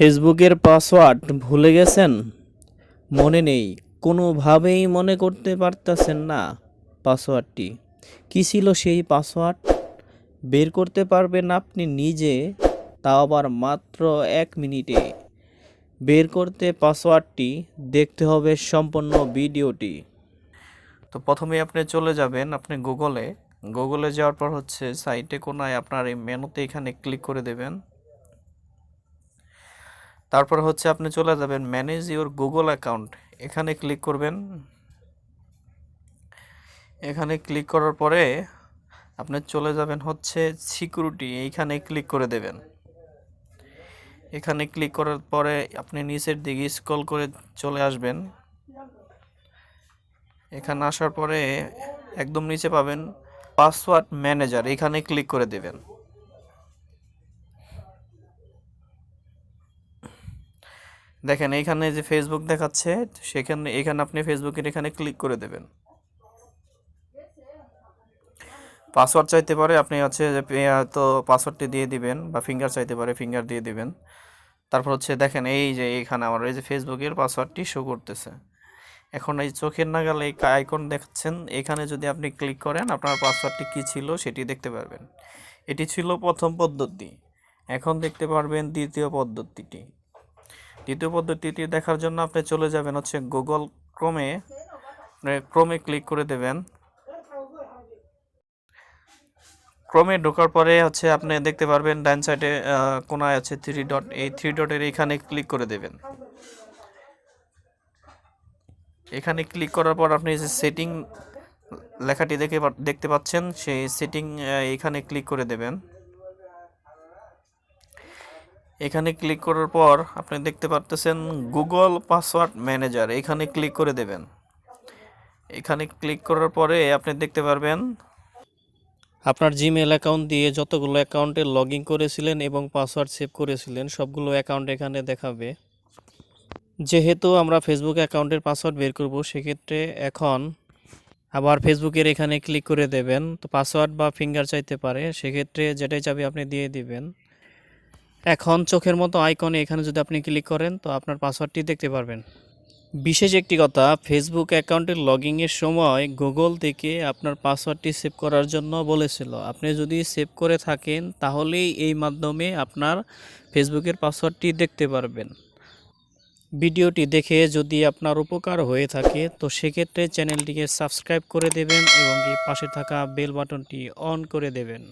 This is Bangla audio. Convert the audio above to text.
ফেসবুকের পাসওয়ার্ড ভুলে গেছেন? মনে নেই। কোনোভাবেই মনে করতে পারতেছেন না পাসওয়ার্ডটি। কী ছিল সেই পাসওয়ার্ড? বের করতে পারবেন আপনি নিজে তাও আবার মাত্র এক মিনিটে। বের করতে পাসওয়ার্ডটি দেখতে হবে সম্পূর্ণ ভিডিওটি। তো প্রথমে আপনি চলে যাবেন আপনি গুগলে। গুগলে যাওয়ার পর হচ্ছে সাইটে কোনায় আপনার এই মেনুতে এখানে ক্লিক করে দেবেন। তারপর হচ্ছে আপনি চলে যাবেন ম্যানেজ ইউর গুগল অ্যাকাউন্ট। এখানে ক্লিক করবেন। এখানে ক্লিক করার পরে আপনি চলে যাবেন হচ্ছে সিকিউরিটি, এইখানে ক্লিক করে দেবেন। এখানে ক্লিক করার পরে আপনি নিচের দিকে স্ক্রল করে চলে আসবেন। এখানে আসার পরে একদম নিচে পাবেন পাসওয়ার্ড ম্যানেজার, এখানে ক্লিক করে দেবেন। দেখেন, এইখানে যে ফেসবুক দেখাচ্ছে, সেখানে, এখানে আপনি ফেসবুকের এখানে ক্লিক করে দেবেন। পাসওয়ার্ড চাইতে পারে আপনি হচ্ছে যে তো পাসওয়ার্ডটি দিয়ে দিবেন বা ফিঙ্গার চাইতে পারে ফিঙ্গার দিয়ে দিবেন। তারপর হচ্ছে দেখেন, এই যে এইখানে আমার, এই যে ফেসবুকের পাসওয়ার্ডটি শো করতেছে। এখন এই চোখের নাগালে এই আইকন দেখছেন এখানে যদি আপনি ক্লিক করেন, আপনার পাসওয়ার্ডটি কী ছিল সেটি দেখতে পারবেন। এটি ছিল প্রথম পদ্ধতি। এখন দেখতে পারবেন দ্বিতীয় পদ্ধতিটি। দ্বিতীয় পদ্ধতিটি দেখার জন্য আপনি চলে যাবেন হচ্ছে গুগল ক্রোমে ক্রোমে ক্লিক করে দেবেন। ক্রোমে ঢোকার পরে হচ্ছে আপনি দেখতে পারবেন ডান সাইডে কোনায় আছে থ্রি ডট এই থ্রি ডটের এখানে ক্লিক করে দেবেন। এখানে ক্লিক করার পর আপনি যে সেটিং লেখাটি দেখে দেখতে পাচ্ছেন, সেই সেটিং এখানে ক্লিক করে দেবেন। এখানে ক্লিক করার পর আপনি দেখতে পারতেছেন গুগল পাসওয়ার্ড ম্যানেজার। এখানে ক্লিক করে দেবেন। এখানে ক্লিক করার পরে আপনি দেখতে পারবেন আপনার জিমেল অ্যাকাউন্ট দিয়ে যতগুলো অ্যাকাউন্টে লগ করেছিলেন এবং পাসওয়ার্ড সেভ করেছিলেন, সবগুলো অ্যাকাউন্ট এখানে দেখাবে। যেহেতু আমরা ফেসবুক অ্যাকাউন্টের পাসওয়ার্ড বের করব, সেক্ষেত্রে এখন আবার ফেসবুকের এখানে ক্লিক করে দেবেন। তো পাসওয়ার্ড বা ফিঙ্গার চাইতে পারে, সেক্ষেত্রে যেটাই চাবি আপনি দিয়ে দিবেন। এখন চোখের মতো আইকনে এখানে যদি আপনি ক্লিক করেন, তো আপনার পাসওয়ার্ডটি দেখতে পারবেন। বিশেষ একটি কথা ফেসবুক অ্যাকাউন্টের লগইনের সময় গুগল থেকে আপনার পাসওয়ার্ডটি সেভ করার জন্য বলেছিল। আপনি যদি সেভ করে থাকেন, তাহলেই এই মাধ্যমে আপনার ফেসবুকের পাসওয়ার্ডটি দেখতে পারবেন। ভিডিওটি দেখে যদি আপনার উপকার হয়ে থাকে, তো সেক্ষেত্রে চ্যানেলটিকে সাবস্ক্রাইব করে দেবেন এবং পাশে থাকা বেল বাটনটি অন করে দেবেন।